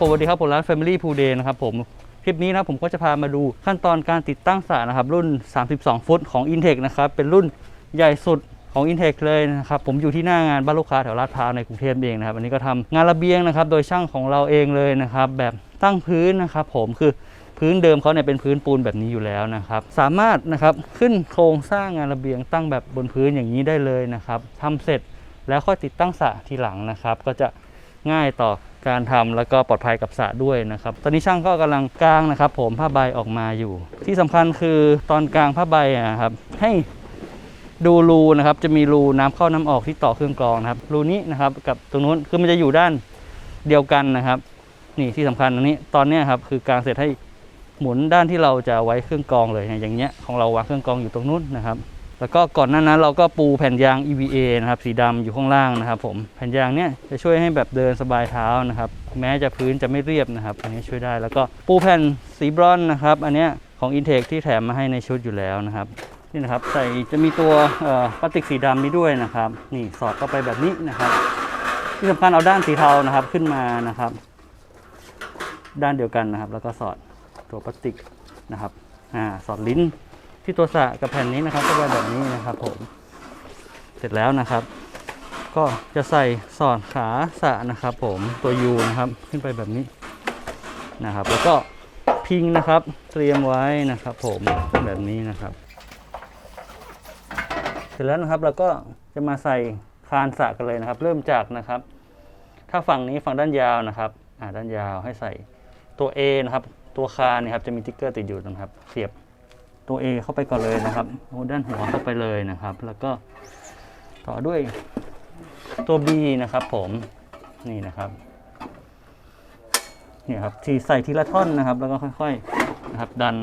สวัสดีครับผมร้าน Family p o o Day นะครับผมคลิปนี้นะผมก็จะพามาดูขั้นตอนการติดตั้งสระนะครับ รุ่น 32 ฟุตของ Intec นะครับเป็นรุ่นใหญ่สุดของ Intec เลยนะครับผมอยู่ที่หน้างานบ้านลูกค้าแถวลาดพร้าวในกรุงเทพเองนะครับอันนี้ก็ทำงานระเบียงนะครับโดยช่างของเราเองเลยนะครับแบบตั้งพื้นนะครับผมคือพื้นเดิมเขาเนี่ยเป็นพื้นปูนแบบนี้อยู่แล้วนะครับ สามารถนะครับขึ้นโครงสร้างงานระเบียงตั้งแบบบนพื้นอย่างนี้ได้เลยนะครับทำเสร็จแล้วค่อยติดตั้งสระทีหลังนะครับ ก็จะง่ายต่อ การทำแล้วก็ปลอดภัยกับสระด้วยนะครับ ตอนนี้ช่างก็กำลังกางนะครับ ผมผ้าใบออกมาอยู่ ที่สำคัญคือตอนกลางผ้าใบอะนะครับ ให้ดูรูนะครับ จะมีรูน้ำเข้าน้ำออกที่ต่อเครื่องกรองนะครับรูนี้นะครับกับตรงนู้นคือมันจะอยู่ด้านเดียวกันนะครับ นี่ที่สำคัญอันนี้ตอนนี้ครับคือกางเสร็จให้หมุนด้านที่เราจะไว้เครื่องกรองเลยเนี่ยอย่างเงี้ยของเราวางเครื่องกรองอยู่ตรงนู้นนะครับ แล้วก็ก่อนหน้านั้นเราก็ปูแผ่นยาง EVA นะครับสีดำอยู่ข้างล่างนะครับ ผมแผ่นยางเนี้ยจะช่วยให้แบบเดินสบายเท้านะครับ แม้จะพื้นจะไม่เรียบนะครับ อันนี้ช่วยได้แล้วก็ปูแผ่นสีบรอนนะครับ อันเนี้ยของ Intake ที่แถมมาให้ในชุดอยู่แล้วนะครับนี่นะครับใส่จะมีตัวพลาสติกสีดำนี้ด้วยนะครับ นี่สอดเข้าไปแบบนี้นะครับ ที่สำคัญเอาด้านสีเทานะครับขึ้นมานะครับ ด้านเดียวกันนะครับ แล้วก็สอดตัวพลาสติกนะครับอ่าสอดลิ้น ที่ตัวสะกับแผ่นนี้นะครับก็จะแบบนี้นะครับผมเสร็จแล้วนะครับ ก็จะใส่สอดขาสะนะครับ ผมตัวยูนะครับขึ้นไปแบบนี้นะครับ แล้วก็พิงนะครับ เตรียมไว้นะครับ ผมแบบนี้นะครับ เสร็จแล้วนะครับเราก็จะมาใส่คานสะกันเลยนะครับ เริ่มจากนะครับ ถ้าฝั่งนี้ฝั่งด้านยาวนะครับอ่าด้านยาวให้ใส่ตัว A นะครับ ตัวคานนะครับจะมีติ๊กเกอร์ติดอยู่นะครับ เสียบ ตัว A เข้าไปก่อนเลยนะครับโอ้ด้านหัวเข้าไปเลยนะครับ แล้วก็ต่อด้วยตัว B นะครับ ผมนี่นะครับเนี่ยครับทีใส่ทีละท่อนนะครับ แล้วก็ค่อยๆนะครับ ดัน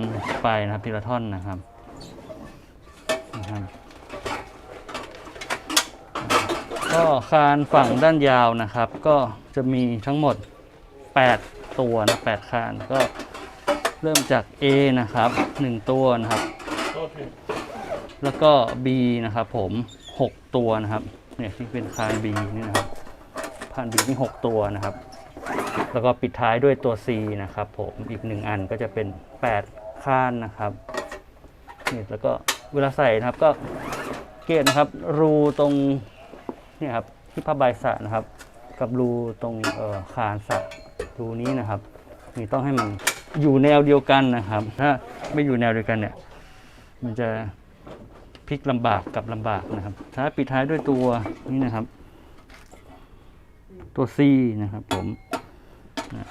ไปนะครับทีละท่อนนะครับนะครับก็คานฝั่งด้านยาวนะครับ ก็จะมีทั้งหมด 8 ตัวนะ8คานก็ เริ่มจาก A นะครับ 1 ตัวนะครับ แล้วก็ B นะครับผม 6 ตัวนะครับ เนี่ยที่เป็นคาน B นี่นะครับคาน B นี่6ตัวนะครับ แล้วก็ปิดท้ายด้วยตัว C นะครับผม อีกหนึ่งอันก็จะเป็น 8คานนะครับนี่แล้วก็เวลาใส่นะครับก็เกตนะครับรูตรงเนี่ยครับที่ผ้าใบสระนะครับ กับรูตรงเอ่อคานสระรูนี้นะครับนี่ต้องให้มัน อยู่แนวเดียวกันนะครับ ถ้าไม่อยู่แนวเดียวกันเนี่ย มันจะพลิกลำบากกับลำบากนะครับ ถ้าปิดท้ายด้วยตัวนี้นะครับ ตัว C นะครับ ผม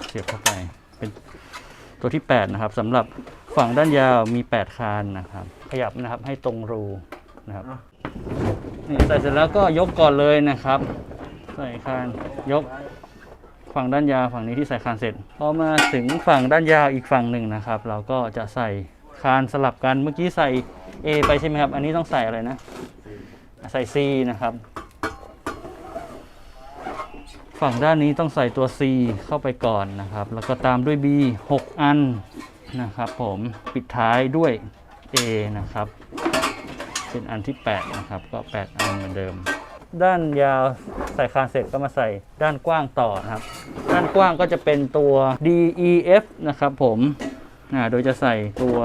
เสียบเข้าไปเป็นตัวที่ 8 นะครับสำหรับฝั่งด้านยาวมี 8 คานนะครับ ขยับนะครับให้ตรงรูนะครับนี่ใส่เสร็จแล้วก็ยกก่อนเลยนะครับ ใส่คานยก ฝั่งด้านยาวฝั่งนี้ที่ใส่คานเสร็จพอมาถึงฝั่งด้านยาวอีกฝั่งหนึ่งนะครับ เราก็จะใส่คานสลับกันเมื่อกี้ใส่ A ไปใช่ไหมครับ อันนี้ต้องใส่อะไรนะ ใส่ C นะครับ ฝั่งด้านนี้ต้องใส่ตัว C เข้าไปก่อนนะครับ แล้วก็ตามด้วย B 6 อันนะครับ ผมปิดท้ายด้วย A นะครับ เป็นอันที่ 8 นะครับ ก็ 8 อันเหมือนเดิม ด้านยาว ใส่คานเสร็จก็มาใส่ด้านกว้างต่อนะครับ ด้านกว้างก็จะเป็นตัว DEF นะครับผมโดยจะใส่ตัว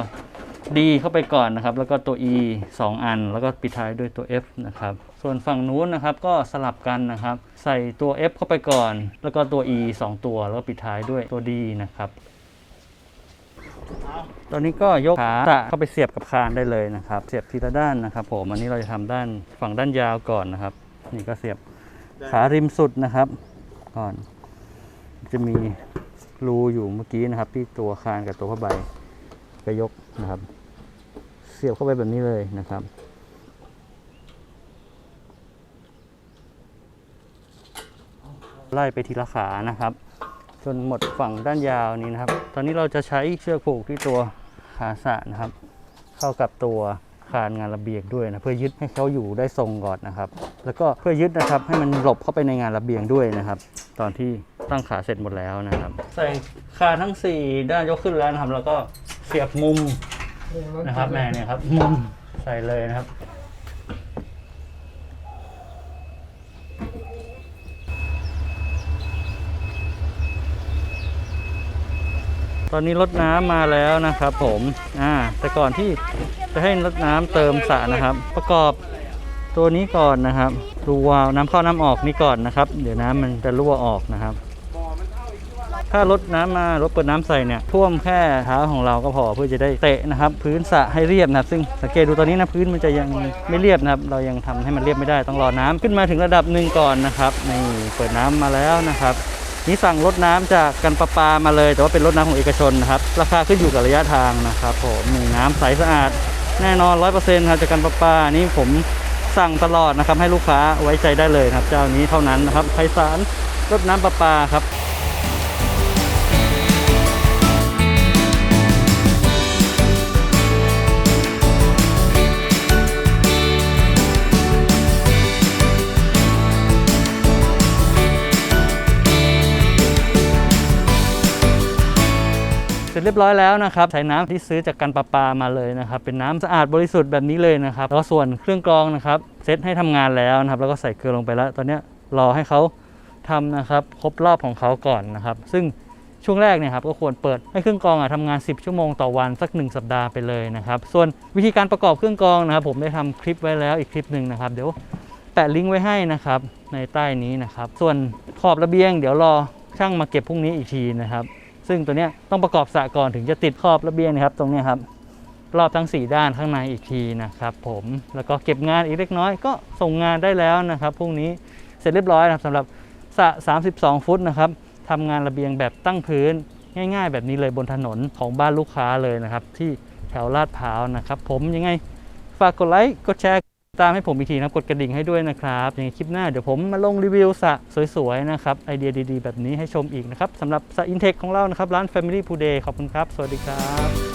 D เข้าไปก่อนนะครับ แล้วก็ตัว E 2 อัน แล้วก็ปิดท้ายด้วยตัว F นะครับ ส่วนฝั่งนู้นนะครับก็สลับกันนะครับ ใส่ตัว F เข้าไปก่อน แล้วก็ตัว E 2 ตัว แล้วก็ปิดท้ายด้วยตัว D นะครับตอนนี้ก็ยกขาเข้าไปเสียบกับคานได้เลยนะครับ เสียบทีละด้านนะครับผม อันนี้เราจะทำด้านฝั่งด้านยาวก่อนนะครับ นี่ก็เสียบ ขาริมสุดนะครับ ก่อน จะมีรูอยู่เมื่อกี้นะครับ ที่ตัวคานกับตัวผ้าใบก็ยกนะครับ เสียบเข้าไปแบบนี้เลยนะครับไล่ไปทีละขานะครับ จนหมดฝั่งด้านยาวนี้นะครับ ตอนนี้เราจะใช้เชือกผูกที่ตัวขาสะนะครับ เข้ากับตัว คานงานระเบียงด้วยนะเพื่อยึดให้เขาอยู่ได้ทรงก่อนนะครับ แล้วก็เพื่อยึดนะครับให้มันหลบเข้าไปในงานระเบียงด้วยนะครับ ตอนที่ตั้งขาเสร็จหมดแล้วนะครับ ใส่คานทั้ง 4 ด้านยกขึ้นแล้วนะครับ แล้วก็เสียบมุมนะครับแม่เนี่ยครับมุมใส่เลยนะครับ ตอนนี้รดน้ำมาแล้วนะครับ ผมอ่าแต่ก่อนที่จะให้รดน้ำเติมสระนะครับ ประกอบตัวนี้ก่อนนะครับดูวาล์วน้ำเข้าน้ำออกนี่ก่อนนะครับ เดี๋ยวน้ำมันจะรั่วออกนะครับ ถ้ารดน้ำมารดเปิดน้ำใส่เนี่ยท่วมแค่เท้าของเราก็พอเพื่อจะได้เตะนะครับ พื้นสระให้เรียบนะครับ ซึ่งสังเกตดูตอนนี้นะพื้นมันจะยังไม่เรียบนะครับ เรายังทำให้มันเรียบไม่ได้ต้องรอน้ำขึ้นมาถึงระดับหนึ่งก่อนนะครับนี่เปิดน้ำมาแล้วนะครับ นี่สั่งรถน้ำจากกันประปามาเลย แต่ว่าเป็นรถน้ำของเอกชนนะครับ ราคาขึ้นอยู่กับระยะทางนะครับผมนี่น้ำใสสะอาด แน่นอน100%ครับจากกันประปานี่ผมสั่งตลอดนะครับให้ลูกค้าไว้ใจได้เลยครับ เจ้านี้เท่านั้นนะครับไพศาลรถน้ำประปาครับ เสร็จเรียบร้อยแล้วนะครับใช้น้ำที่ซื้อจากกันประปามาเลยนะครับเป็นน้ำสะอาดบริสุทธิ์แบบนี้เลยนะครับแล้วส่วนเครื่องกรองนะครับเซตให้ทำงานแล้วนะครับแล้วก็ใส่เกลือลงไปแล้ว ตอนนี้รอให้เขาทำนะครับครบรอบของเขาก่อนนะครับ ซึ่งช่วงแรกเนี่ยครับก็ควรเปิดให้เครื่องกรองอะทำงาน 10 ชั่วโมงต่อวันสัก 1 สัปดาห์ไปเลยนะครับส่วนวิธีการประกอบเครื่องกรองนะครับ ผมได้ทำคลิปไว้แล้วอีกคลิปหนึ่งนะครับเดี๋ยวแปะลิงก์ไว้ให้นะครับในใต้นี้นะครับ ส่วนขอบระเบียง เดี๋ยวรอช่างมาเก็บพรุ่งนี้อีกทีนะครับ ซึ่งตัวเนี้ยต้องประกอบสระก่อนถึงจะติดขอบระเบียงนะครับ ตรงเนี้ยครับรอบทั้ง 4 ด้านข้างในอีกทีนะครับ ผมแล้วก็เก็บงานอีกเล็กน้อยก็ส่งงานได้แล้วนะครับพรุ่งนี้เสร็จเรียบร้อยนะครับสำหรับสระ32 ฟุตนะครับทำงานระเบียงแบบตั้งพื้นง่าย ๆ แบบนี้เลยบนถนนของบ้านลูกค้าเลยนะครับ ที่แถวลาดพร้าวนะครับ ผมยังไงฝากกดไลค์กดแชร์ ตามให้ผมอีกทีนะกดกระดิ่งให้ด้วยนะครับยังไงคลิปหน้าเดี๋ยวผมมาลงรีวิวสระสวยๆนะครับไอเดียดีๆ แบบนี้ให้ชมอีกนะครับสำหรับสระอินเทคของเรานะครับร้าน Family p o o d a y ขอบคุณครับ สวัสดีครับ